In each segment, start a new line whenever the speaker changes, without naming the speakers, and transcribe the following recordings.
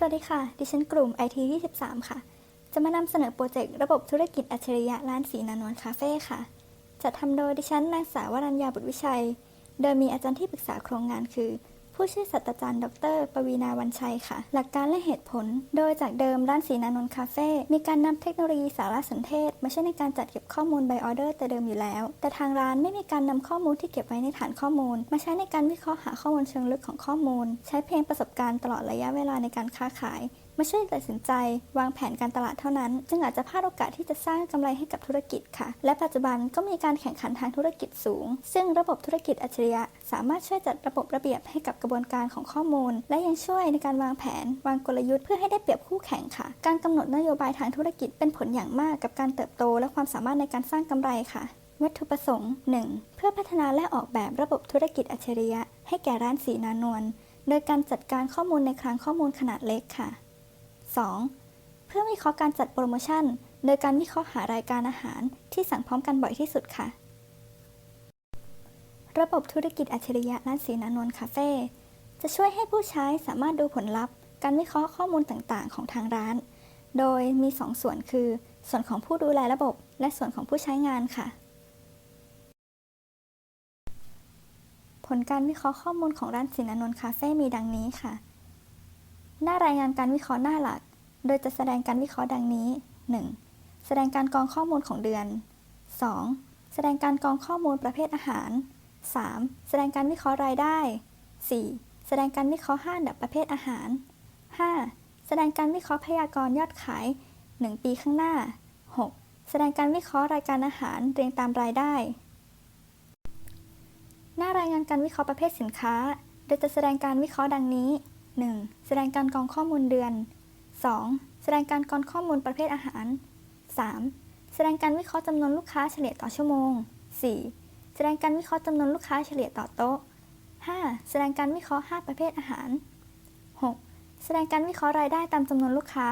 สวัสดีค่ะ ดิฉันกลุ่ม IT 23 ค่ะ จะมานำเสนอโปรเจกต์ระบบธุรกิจอัจฉริยะร้านสีนานวลคาเฟ่ค่ะ จัดทำโดยดิฉันนางสาววรัญญาบุตรวิชัย โดยมีอาจารย์ที่ปรึกษาโครงงานคือ ผู้ช่วยศาสตราจารย์ ดร ปวีนาวันชัยค่ะ หลักการและเหตุผล โดยจากเดิมร้านสีนานนท์คาเฟ่มีการนำเทคโนโลยีสารสนเทศมาใช้ในการจัดเก็บข้อมูลใบออเดอร์แต่เดิมอยู่แล้ว แต่ทางร้านไม่มีการนำข้อมูลที่เก็บไว้ในฐานข้อมูล มาใช้ในการวิเคราะห์หาข้อมูลเชิงลึกของข้อมูล ใช้เพียงประสบการณ์ตลอดระยะเวลาในการค้าขาย มาช่วยตัดสินใจ วางแผนการตลาดเท่านั้น จึงอาจจะพลาดโอกาสที่จะสร้างกำไรให้กับธุรกิจค่ะ และปัจจุบันก็มีการแข่งขันทางธุรกิจสูง ซึ่งระบบธุรกิจอัจฉริยะ สามารถช่วยจัดระบบระเบียบให้กับกระบวนการของข้อมูล และยังช่วยในการวางแผน วางกลยุทธ์เพื่อให้ได้เปรียบคู่แข่งค่ะ การกำหนดนโยบายทางธุรกิจเป็นผลอย่างมากกับการเติบโต และความสามารถในการสร้างกำไรค่ะวัตถุประสงค์ 1. เพื่อพัฒนาและออกแบบระบบธุรกิจอัจฉริยะ ให้แก่ร้านสีนานวล โดยการจัดการข้อมูลในคลังข้อมูลขนาดเล็กค่ะ 2. เพื่อวิเคราะห์การจัดโปรโมชั่น โดยการวิเคราะห์หารายการอาหารที่สั่งพร้อมกันบ่อยที่สุดค่ะ ระบบธุรกิจอัจฉริยะร้านสีนานนท์คาเฟ่จะช่วยให้ผู้ใช้สามารถดูผลลัพธ์ การวิเคราะห์ข้อมูลต่างๆ ของทางร้าน โดยมี 2ส่วนคือ ส่วนของผู้ดูแลระบบ และส่วนของผู้ใช้งานค่ะ ผลการวิเคราะห์ข้อมูลของร้านสีนานนท์คาเฟ่มีดังนี้ค่ะ หน้ารายงานการวิเคราะห์หน้าหลัก โดยจะแสดงการวิเคราะห์ดังนี้ 1. แสดงการกรองข้อมูลของเดือน 2. แสดงการกรองข้อมูลประเภทอาหาร 3. แสดงการวิเคราะห์รายได้ 4. แสดงการวิเคราะห์5อันดับประเภทอาหาร 5. แสดงการวิเคราะห์พยากรณ์ยอดขาย 1 ปีข้างหน้า 6. แสดงการวิเคราะห์รายการอาหารเรียงตามรายได้ หน้ารายงานการวิเคราะห์ประเภทสินค้า โดยจะแสดงการวิเคราะห์ดังนี้ 1. แสดงการกรองข้อมูลเดือน 2. แสดงการกรองข้อมูลประเภทอาหาร 3. แสดงการวิเคราะห์จำนวนลูกค้าเฉลี่ยต่อชั่วโมง 4. แสดงการวิเคราะห์จำนวนลูกค้าเฉลี่ยต่อโต๊ะ 5. แสดงการวิเคราะห์ 5 ประเภทอาหาร 6. แสดงการวิเคราะห์รายได้ตามจำนวนลูกค้า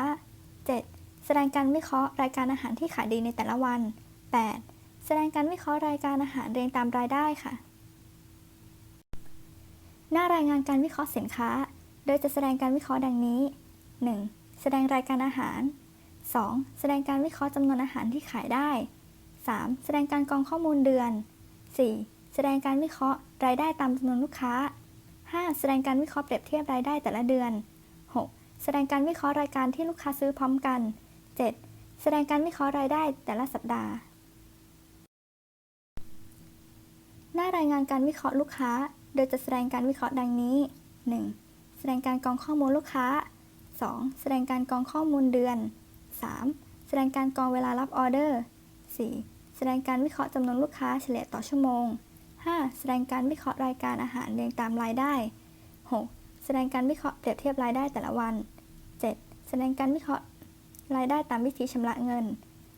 7. แสดงการวิเคราะห์รายการอาหารที่ขายดีในแต่ละวัน 8. แสดงการวิเคราะห์รายการอาหารเรียงตามรายได้ค่ะ หน้ารายงานการวิเคราะห์สินค้า โดยจะแสดงการวิเคราะห์ดังนี้ 1. แสดงรายการอาหาร 2. แสดงการวิเคราะห์จำนวนอาหารที่ขายได้ 3. แสดงการกองข้อมูลเดือน 4. แสดงการวิเคราะห์รายได้ตามจำนวนลูกค้า 5. แสดงการวิเคราะห์เปรียบเทียบรายได้แต่ละเดือน 6. แสดงการวิเคราะห์รายการที่ลูกค้าซื้อพร้อมกัน 7. แสดงการวิเคราะห์รายได้แต่ละสัปดาห์ หน้ารายงานการวิเคราะห์ลูกค้า โดยจะแสดงการวิเคราะห์ดังนี้ 1. แสดงการกรองข้อมูลลูกค้า 2. แสดงการกรองข้อมูลเดือน 3. แสดงการกรองเวลารับออเดอร์ 4. แสดงการวิเคราะห์จำนวนลูกค้าเฉลี่ยต่อชั่วโมง 5. แสดงการวิเคราะห์รายการอาหารเรียงตามรายได้ 6. แสดงการวิเคราะห์เปรียบเทียบรายได้แต่ละวัน 7. แสดงการวิเคราะห์รายได้ตามวิธีชำระเงิน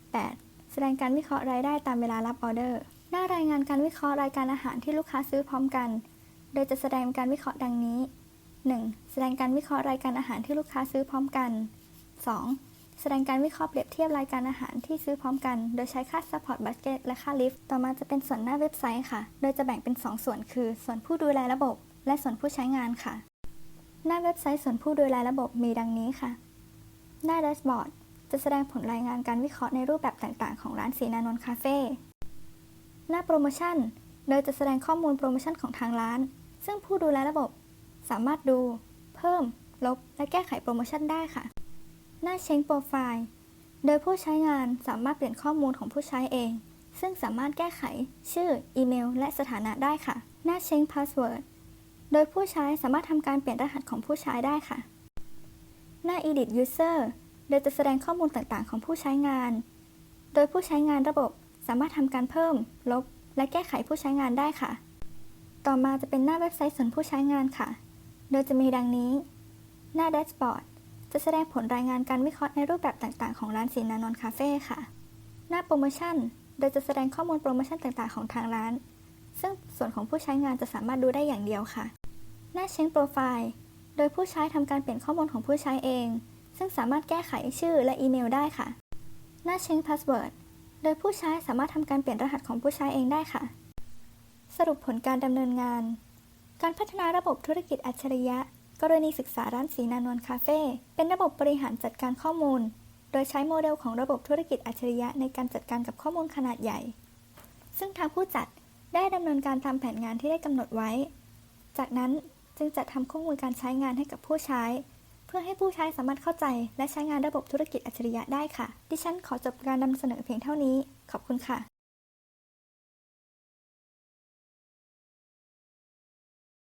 8. แสดงการวิเคราะห์รายได้ตามเวลารับออเดอร์ หน้ารายงานการวิเคราะห์รายการอาหารที่ลูกค้าซื้อพร้อมกัน โดยจะแสดงการวิเคราะห์ดังนี้ 1. แสดงการวิเคราะห์รายการอาหารที่ลูกค้าซื้อพร้อมกัน 2. แสดงการวิเคราะห์เปรียบเทียบรายการอาหารที่ซื้อพร้อมกัน โดยใช้ค่า support budget และค่า lift ต่อมาจะเป็นส่วนหน้าเว็บไซต์ค่ะ โดยจะแบ่งเป็น 2 ส่วนคือ ส่วนผู้ดูแลระบบ และส่วนผู้ใช้งานค่ะ หน้าเว็บไซต์ส่วนผู้ดูแลระบบมีดังนี้ค่ะ หน้าแดชบอร์ดจะแสดงผลรายงานการวิเคราะห์ในรูปแบบต่างๆ ของร้านสีนานนท์คาเฟ่หน้าโปรโมชั่น โดยจะแสดงข้อมูลโปรโมชั่นของทางร้าน ซึ่งผู้ดูแลระบบ สามารถดู เพิ่ม ลบ และแก้ไขโปรโมชั่นได้ค่ะ หน้าเช็งโปรไฟล์ โดยผู้ใช้งานสามารถเปลี่ยนข้อมูลของผู้ใช้เอง ซึ่งสามารถแก้ไขชื่อ อีเมล และสถานะได้ค่ะ หน้าเช็งพาสเวิร์ด โดยผู้ใช้สามารถทำการเปลี่ยนรหัสของผู้ใช้ได้ค่ะ หน้า Edit User โดยจะแสดงข้อมูลต่างๆ ของผู้ใช้งาน โดยผู้ใช้งานระบบสามารถทำการเพิ่ม ลบ และแก้ไขผู้ใช้งานได้ค่ะ ต่อมาจะเป็นหน้าเว็บไซต์ส่วนผู้ใช้งานค่ะ โดยจะมีดังนี้ หน้าแดชบอร์ดจะแสดงผลรายงานการวิเคราะห์ในรูปแบบต่างๆ ของร้านสีนานอนคาเฟ่ค่ะ หน้าโปรโมชั่น โดยจะแสดงข้อมูลโปรโมชั่นต่างๆ ของทางร้าน ซึ่งส่วนของผู้ใช้งานจะสามารถดูได้อย่างเดียวค่ะ หน้าเช็งโปรไฟล์ โดยผู้ใช้ทำการเปลี่ยนข้อมูลของผู้ใช้เอง ซึ่งสามารถแก้ไขชื่อและอีเมลได้ค่ะ หน้าเช็งพาสเวิร์ด โดยผู้ใช้สามารถทำการเปลี่ยนรหัสของผู้ใช้เองได้ค่ะ สรุปผลการดำเนินงาน การพัฒนาระบบธุรกิจอัจฉริยะ กรณีศึกษาร้านสีนานวลคาเฟ่เป็นระบบบริหารจัดการข้อมูล โดยใช้โมเดลของระบบธุรกิจอัจฉริยะในการจัดการกับข้อมูลขนาดใหญ่ ซึ่งทางผู้จัดได้ดำเนินการตามแผนงานที่ได้กำหนดไว้ จากนั้นจึงจัดทำข้อมูลการใช้งานให้กับผู้ใช้ เพื่อให้ผู้ใช้สามารถเข้าใจ และใช้งานระบบธุรกิจอัจฉริยะได้ค่ะ ดิฉันขอจบการนำเสนอเพียงเท่านี้ ขอบคุณค่ะ